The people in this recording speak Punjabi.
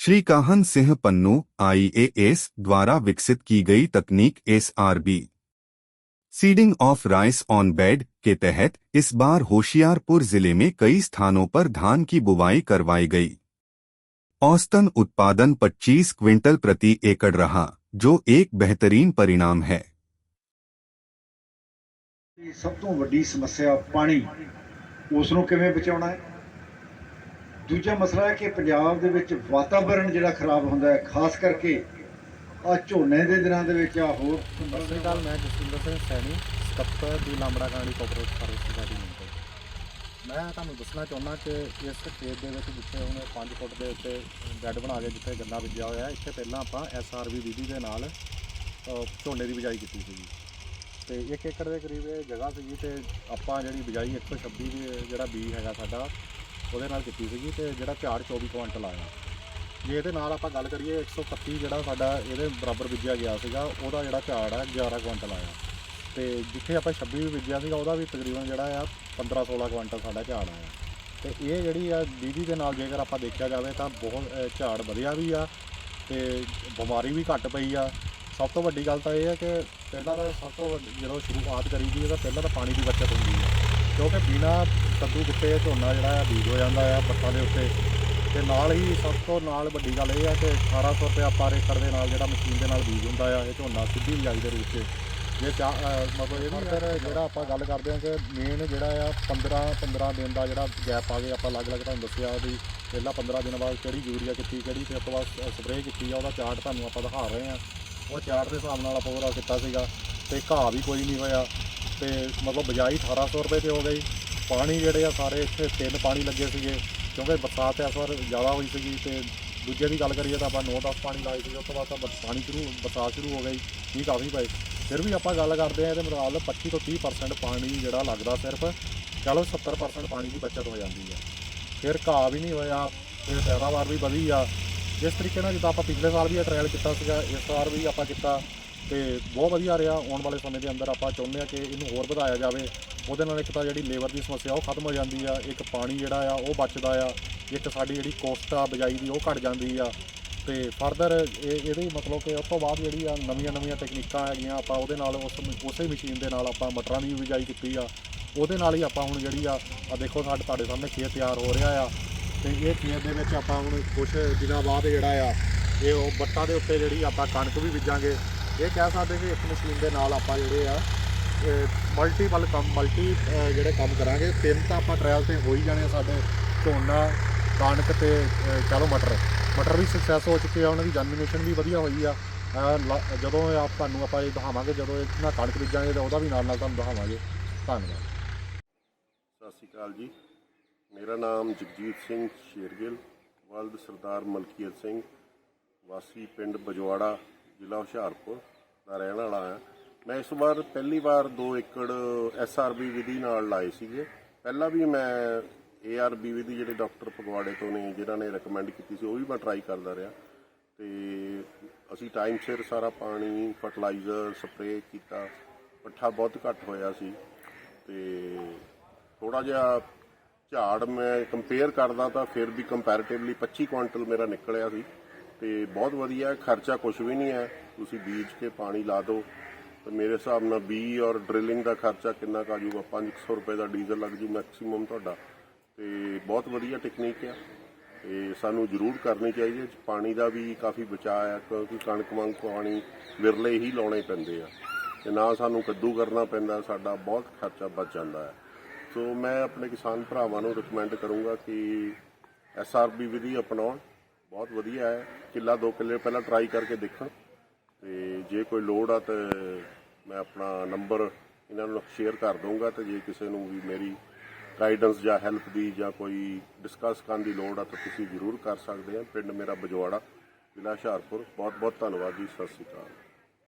श्री काहन सिंह पन्नू आईएएस द्वारा विकसित की गई तकनीक SRB seeding of rice on bed के तहत इस बार होशियारपुर जिले में कई स्थानों पर धान की बुवाई करवाई गई औसतन उत्पादन 25 क्विंटल प्रति एकड़ रहा जो एक बेहतरीन परिणाम है ਇਹ ਸਭ ਤੋਂ ਵੱਡੀ ਸਮੱਸਿਆ ਪਾਣੀ ਉਸ ਨੂੰ ਕਿਵੇਂ ਬਚਾਉਣਾ ਹੈ ਦੂਜਾ ਮਸਲਾ ਹੈ ਕਿ ਪੰਜਾਬ ਦੇ ਵਿੱਚ ਵਾਤਾਵਰਣ ਜਿਹੜਾ ਖਰਾਬ ਹੁੰਦਾ ਹੈ, ਖਾਸ ਕਰਕੇ ਆ ਝੋਨੇ ਦੇ ਦਿਨਾਂ ਦੇ ਵਿੱਚ ਆ ਹੋਰ ਸਤਿ ਸ਼੍ਰੀ ਅਕਾਲ, ਮੈਂ ਜਸਵਿੰਦਰ ਸਿੰਘ ਸੈਣੀ, ਸਕੱਤਰ ਦੀ Lambra Kandi cooperative service society limited ਮੈਂ ਤੁਹਾਨੂੰ ਦੱਸਣਾ ਚਾਹੁੰਦਾ ਕਿ ਇਸ ਖੇਤ ਦੇ ਵਿੱਚ ਜਿੱਥੇ ਹੁਣ 5 ਫੁੱਟ ਦੇ ਉੱਤੇ ਬੈੱਡ ਬਣਾ ਕੇ ਜਿੱਥੇ ਗੰਨਾ ਬੀਜਿਆ ਹੋਇਆ, ਇੱਥੇ ਪਹਿਲਾਂ ਆਪਾਂ ਐਸਆਰਵੀ ਵਿਧੀ ਦੇ ਨਾਲ ਝੋਨੇ ਦੀ ਬਿਜਾਈ ਕੀਤੀ ਸੀਗੀ। ਤੇ 1 ਏਕੜ ਦੇ ਕਰੀਬ ਇਹ ਜਗ੍ਹਾ ਸੀਗੀ ਤੇ ਆਪਾਂ ਜਿਹੜੀ ਬਿਜਾਈ 126 ਦੀ, ਜਿਹੜਾ ਬੀਜ ਹੈਗਾ ਸਾਡਾ ਉਹਦੇ ਨਾਲ ਕੀਤੀ ਸੀਗੀ ਤੇ ਜਿਹੜਾ ਝਾੜ 24 ਕੁਇੰਟਲ ਆਇਆ। ਜੇ ਇਹਦੇ ਨਾਲ ਆਪਾਂ ਗੱਲ ਕਰੀਏ 131 ਜਿਹੜਾ ਸਾਡਾ ਇਹਦੇ ਬਰਾਬਰ ਬੀਜਿਆ ਗਿਆ ਸੀਗਾ, ਉਹਦਾ ਜਿਹੜਾ ਝਾੜ ਆ 11 ਕੁਇੰਟਲ ਆਇਆ। ਤੇ ਜਿੱਥੇ ਆਪਾਂ 26 ਵੀ ਬੀਜਿਆ ਸੀਗਾ, ਉਹਦਾ ਵੀ ਤਕਰੀਬਨ ਜਿਹੜਾ ਆ 15 16 ਕੁਇੰਟਲ ਸਾਡਾ ਝਾੜ ਆਇਆ। ਤੇ ਇਹ ਜਿਹੜੀ ਆ ਬੀਜੀ ਦੇ ਨਾਲ ਜੇਕਰ ਆਪਾਂ ਦੇਖਿਆ ਜਾਵੇ ਤਾਂ ਬਹੁਤ ਝਾੜ ਵਧੀਆ ਵੀ ਆ ਤੇ ਬਿਮਾਰੀ ਵੀ ਘੱਟ ਪਈ ਆ। ਸਭ ਤੋਂ ਵੱਡੀ ਗੱਲ ਤਾਂ ਇਹ ਹੈ ਕਿ ਪਹਿਲਾਂ ਤਾਂ ਸਭ ਤੋਂ ਵੱਡੀ- ਜਦੋਂ ਸ਼ੁਰੂਆਤ ਕਰੀਦੀ ਹੈ ਤਾਂ ਪਹਿਲਾਂ ਤਾਂ ਪਾਣੀ ਦੀ ਬਚਤ ਹੁੰਦੀ ਹੈ ਕਿਉਂਕਿ ਬਿਨਾ ਕੱਦੂ ਕੁੱਤੇ ਝੋਨਾ ਜਿਹੜਾ ਆ ਬੀਜ ਹੋ ਜਾਂਦਾ ਆ ਪੱਤਾਂ ਦੇ ਉੱਤੇ। ਤੇ ਨਾਲ ਹੀ ਸਭ ਤੋਂ ਨਾਲ ਵੱਡੀ ਗੱਲ ਇਹ ਹੈ ਕਿ 1800 ਰੁਪਏ ਪਰ ਏਕੜ ਦੇ ਨਾਲ ਜਿਹੜਾ ਮਸ਼ੀਨ ਦੇ ਨਾਲ ਬੀਜ ਹੁੰਦਾ ਆ ਇਹ ਝੋਨਾ ਸਿੱਧੀ ਬਿਜਾਈ ਦੇ ਰੂਪ 'ਚ। ਜੇ ਮਤਲਬ ਇਹ ਵੀ ਫਿਰ ਜਿਹੜਾ ਆਪਾਂ ਗੱਲ ਕਰਦੇ ਹਾਂ ਕਿ ਮੇਨ ਜਿਹੜਾ ਆ 15 15 ਦਿਨ ਦਾ ਜਿਹੜਾ ਗੈਪ ਆ ਗਿਆ ਆਪਾਂ ਅਲੱਗ-ਅਲੱਗ ਤੁਹਾਨੂੰ ਦੱਸਿਆ ਵੀ ਪਹਿਲਾਂ 15 ਦਿਨ ਬਾਅਦ ਕਿਹੜੀ ਯੂਰੀਆ ਕੀਤੀ ਕਿਹੜੀ ਤੇ ਉਸ ਤੋਂ ਬਾਅਦ ਸਪਰੇਅ ਕੀਤੀ ਆ ਉਹਦਾ ਚਾਰਟ ਤੁਹਾਨੂੰ ਆਪਾਂ ਦਿਖਾ ਰਹੇ ਆ ਉਹ ਚਾਰਟ ਦੇ ਹਿਸਾਬ ਨਾਲ ਆਪਾਂ ਉਹਦਾ ਕੀਤਾ ਸੀਗਾ। ਤੇ ਘਾਹ ਵੀ ਕੋਈ ਨਹੀਂ ਹੋਇਆ। ਤੇ ਮਤਲਬ ਬਜਾਈ 1800 ਰੁਪਏ ਤੇ ਹੋ ਗਈ। ਪਾਣੀ ਜਿਹੜੇ ਆ ਸਾਰੇ ਇੱਥੇ ਤਿੰਨ ਪਾਣੀ ਲੱਗੇ ਸੀਗੇ, ਕਿਉਂਕਿ ਬਰਸਾਤ ਇਸ ਵਾਰ ਜ਼ਿਆਦਾ ਹੋਈ ਸੀਗੀ ਤੇ ਦੂਜੇ ਦੀ ਗੱਲ ਕਰੀਏ ਤਾਂ ਆਪਾਂ 9-10 ਪਾਣੀ ਲਾਏ ਸੀ ਉਸ ਤੋਂ ਬਾਅਦ ਤਾਂ ਬਰ- ਪਾਣੀ ਸ਼ੁਰੂ, ਬਰਸਾਤ ਸ਼ੁਰੂ ਹੋ ਗਈ, ਮੀਂਹ ਕਾਫੀ ਪਏ। ਫਿਰ ਵੀ ਆਪਾਂ ਗੱਲ ਕਰਦੇ ਆ ਇਹਦੇ ਮੁਕਾਬਲੇ 25 ਤੋਂ 30% ਪਾਣੀ ਜਿਹੜਾ ਲੱਗਦਾ ਸਿਰਫ, ਚਲੋ 70% ਪਾਣੀ ਦੀ ਬਚਤ ਹੋ ਜਾਂਦੀ ਹੈ। ਫਿਰ ਘਾਹ ਵੀ ਨਹੀਂ ਹੋਇਆ, ਫਿਰ ਪੈਦਾਵਾਰ ਵੀ ਵਧੀ ਆ। ਜਿਸ ਤਰੀਕੇ ਨਾਲ ਜਿੱਦਾਂ ਆਪਾਂ ਪਿਛਲੇ ਸਾਲ ਵੀ ਇਹ ਟ੍ਰਾਇਲ ਕੀਤਾ ਸੀਗਾ, ਇਸ ਵਾਰ ਵੀ ਆਪਾਂ ਕੀਤਾ। ਤੇ ਬਹੁਤ ਵਧੀਆ ਰਿਹਾ। ਆਉਣ ਵਾਲੇ ਸਮੇਂ ਦੇ ਅੰਦਰ ਆਪਾਂ ਚਾਹੁੰਦੇ ਆ ਕਿ ਇਹਨੂੰ ਹੋਰ ਵਧਾਇਆ ਜਾਵੇ। ਉਹਦੇ ਨਾਲ ਇੱਕ ਤਾਂ ਜਿਹੜੀ ਲੇਬਰ ਦੀ ਸਮੱਸਿਆ, ਉਹ ਖਤਮ ਹੋ ਜਾਂਦੀ ਆ। ਇੱਕ ਪਾਣੀ ਜਿਹੜਾ ਆ, ਉਹ ਬਚਦਾ ਆ। ਇੱਕ ਸਾਡੀ ਜਿਹੜੀ ਕੋਸਟ ਆ, ਬਿਜਾਈ ਦੀ, ਉਹ ਘਟ ਜਾਂਦੀ ਆ। ਤੇ ਫਰਦਰ ਇਹ, ਇਹਦੇ ਮਤਲਬ ਕਿ ਉਸ ਤੋਂ ਬਾਅਦ ਜਿਹੜੀ ਆ ਨਵੀਆਂ ਨਵੀਆਂ ਤਕਨੀਕਾਂ ਹੈਗੀਆਂ, ਆਪਾਂ ਉਹਦੇ ਨਾਲ ਉਸ ਉਸੇ ਮਸ਼ੀਨ ਦੇ ਨਾਲ ਆਪਾਂ ਮਟਰਾਂ ਦੀ ਵੀ ਬਿਜਾਈ ਕੀਤੀ ਆ। ਉਹਦੇ ਨਾਲ ਹੀ ਆਪਾਂ ਹੁਣ ਜਿਹੜੀ ਆ ਆ ਦੇਖੋ ਸਾਡੇ, ਤੁਹਾਡੇ ਸਾਹਮਣੇ ਖੇਤ ਤਿਆਰ ਹੋ ਰਿਹਾ ਆ। ਤੇ ਇਹ ਖੇਤ ਦੇ ਵਿੱਚ ਆਪਾਂ ਹੁਣ ਕੁਝ ਦਿਨਾਂ ਬਾਅਦ ਜਿਹੜਾ ਆ, ਇਹ ਉਹ ਬੱਟਾਂ ਦੇ ਉੱਤੇ ਜਿਹੜੀ ਆਪਾਂ ਕਣਕ ਵੀ ਬੀਜਾਂਗੇ। ਇਹ ਕਹਿ ਸਕਦੇ ਕਿ ਇੱਕ ਮਸ਼ੀਨ ਦੇ ਨਾਲ ਆਪਾਂ ਜਿਹੜੇ ਆ ਮਲਟੀਪਲ ਕੰਮ ਮਲਟੀ ਜਿਹੜੇ ਕੰਮ ਕਰਾਂਗੇ ਤਿੰਨ ਤਾਂ ਆਪਾਂ ਟ੍ਰਾਇਲ ਤੇ ਹੋ ਹੀ ਜਾਣੇ ਆ ਸਾਡੇ ਝੋਨਾ ਕਣਕ ਤੇ ਅਹ, ਚਲੋ ਮਟਰ। ਮਟਰ ਵੀ ਸਕਸੈਸ ਹੋ ਚੁੱਕੇ ਆ ਉਹਨਾਂ ਦੀ ਜਰਮੀਨੇਸ਼ਨ ਵੀ ਵਧੀਆ ਹੋਈ ਆ। ਅਹ, ਜਦੋਂ ਇਹ ਆਪ ਤੁਹਾਨੂੰ ਆਪਾਂ ਇਹ ਦਿਖਾਵਾਂਗੇ ਜਦੋਂ ਇਹਨਾਂ ਕਣਕ ਬੀਜਾਂਗੇ ਤਾਂ ਉਹਦਾ ਵੀ ਨਾਲ ਨਾਲ ਤੁਹਾਨੂੰ ਦਿਖਾਵਾਂਗੇ। ਧੰਨਵਾਦ। ਸਤਿ ਸ਼੍ਰੀ ਅਕਾਲ ਜੀ। ਮੇਰਾ ਨਾਮ ਜਗਜੀਤ ਸਿੰਘ ਸ਼ੇਰਗਿੱਲ ਵਲਦ ਸਰਦਾਰ ਮਲਕੀਅਤ ਸਿੰਘ ਵਾਸੀ ਪਿੰਡ ਬਜਵਾੜਾ ਜ਼ਿਲ੍ਹਾ ਹੁਸ਼ਿਆਰਪੁਰ ਦਾ ਰਹਿਣ ਵਾਲਾ ਹਾਂ। ਮੈਂ ਇਸ ਵਾਰ ਪਹਿਲੀ ਵਾਰ 2 ਏਕੜ ਐਸਆਰਬੀ ਵਿਧੀ ਨਾਲ ਲਾਏ ਸੀਗੇ। ਪਹਿਲਾਂ ਵੀ ਮੈਂ ਏਆਰਬੀ ਵਿਧੀ ਜਿਹੜੇ ਡਾਕਟਰ ਫਗਵਾੜੇ ਤੋਂ ਨੇ, ਜਿਨ੍ਹਾਂ ਨੇ ਰეკਮੈਂਡ ਕੀਤੀ ਸੀ, ਉਹ ਵੀ ਮੈਂ ਟਰਾਈ ਕਰਦਾ ਰਿਹਾ। ਤੇ ਅਸੀਂ ਟਾਈਮ ਸਿਰ ਸਾਰਾ ਪਾਣੀ ਫਰਟੀਲਾਈਜ਼ਰ ਸਪਰੇਅ ਕੀਤਾ। ਪੱਠਾ ਬਹੁਤ ਘੱਟ ਹੋਇਆ ਸੀ। ਤੇ ਥੋੜਾ ਜਿਹਾ ਝਾੜ ਮੈਂ ਕੰਪੇਅਰ ਕਰਦਾ ਤਾਂ ਫਿਰ ਵੀ ਕੰਪੈਰੀਟਿਵਲੀ 25 ਕੁਇੰਟਲ ਮੇਰਾ ਨਿਕਲਿਆ ਸੀ। ਤੇ ਬਹੁਤ ਵਧੀਆ ਖਰਚਾ ਕੁਝ ਵੀ ਨਹੀਂ ਹੈ। ਤੁਸੀਂ ਬੀਜ ਕੇ ਪਾਣੀ ਲਾ ਦਿਓ। ਤੇ ਮੇਰੇ ਹਿਸਾਬ ਨਾਲ ਬੀ ਔਰ ਡ੍ਰਿਲਿੰਗ ਦਾ ਖਰਚਾ ਕਿੰਨਾ ਕੁ ਆ ਜਾਊਗਾ? 500 ਰੁਪਏ ਦਾ ਡੀਜ਼ਲ ਲੱਗ ਜੂ ਮੈਕਸਿਮਮ ਤੁਹਾਡਾ। ਤੇ ਬਹੁਤ ਵਧੀਆ ਟੈਕਨੀਕ ਆ। ਤੇ ਸਾਨੂੰ ਜ਼ਰੂਰ ਕਰਨੀ ਚਾਹੀਦੀ ਹੈ। ਪਾਣੀ ਦਾ ਵੀ ਕਾਫੀ ਬਚਾਅ ਆ ਕਿਉਂਕਿ ਕਣਕ ਵਾਂਗ ਪਾਣੀ ਵਿਰਲੇ ਹੀ ਲਾਉਣੇ ਪੈਂਦੇ ਆ। ਤੇ ਨਾ ਸਾਨੂੰ ਕੱਦੂ ਕਰਨਾ ਪੈਂਦਾ, ਸਾਡਾ ਬਹੁਤ ਖਰਚਾ ਬਚ ਜਾਂਦਾ ਹੈ। ਸੋ ਮੈਂ ਆਪਣੇ ਕਿਸਾਨ ਭਰਾਵਾਂ ਨੂੰ ਰეკਮੈਂਡ ਕਰੂੰਗਾ ਕਿ ਐਸਆਰਬੀ ਵਿਧੀ ਅਪਣਾਉਣ। ਬਹੁਤ ਵਧੀਆ ਹੈ। ਕਿੱਲਾ ਦੋ ਕਿੱਲੇ ਪਹਿਲਾਂ ਟਰਾਈ ਕਰਕੇ ਦੇਖਣ ਤੇ ਜੇ ਕੋਈ ਲੋੜ ਆ ਤਾਂ ਮੈਂ ਆਪਣਾ ਨੰਬਰ ਇਹਨਾਂ ਨੂੰ ਸ਼ੇਅਰ ਕਰ ਦਊਂਗਾ ਤੇ ਜੇ ਕਿਸੇ ਨੂੰ ਵੀ ਮੇਰੀ ਗਾਈਡੈਂਸ ਜਾਂ ਹੈਲਪ ਦੀ ਜਾਂ ਕੋਈ ਡਿਸਕਸ ਕਰਨ ਦੀ ਲੋੜ ਆ ਤਾਂ ਤੁਸੀਂ ਜ਼ਰੂਰ ਕਰ ਸਕਦੇ ਆ। ਪਿੰਡ ਮੇਰਾ ਬਜਵਾੜਾ, ਜ਼ਿਲ੍ਹਾ ਹੁਸ਼ਿਆਰਪੁਰ। ਬਹੁਤ ਬਹੁਤ ਧੰਨਵਾਦ ਜੀ। ਸਤਿ ਸ਼੍ਰੀ ਅਕਾਲ।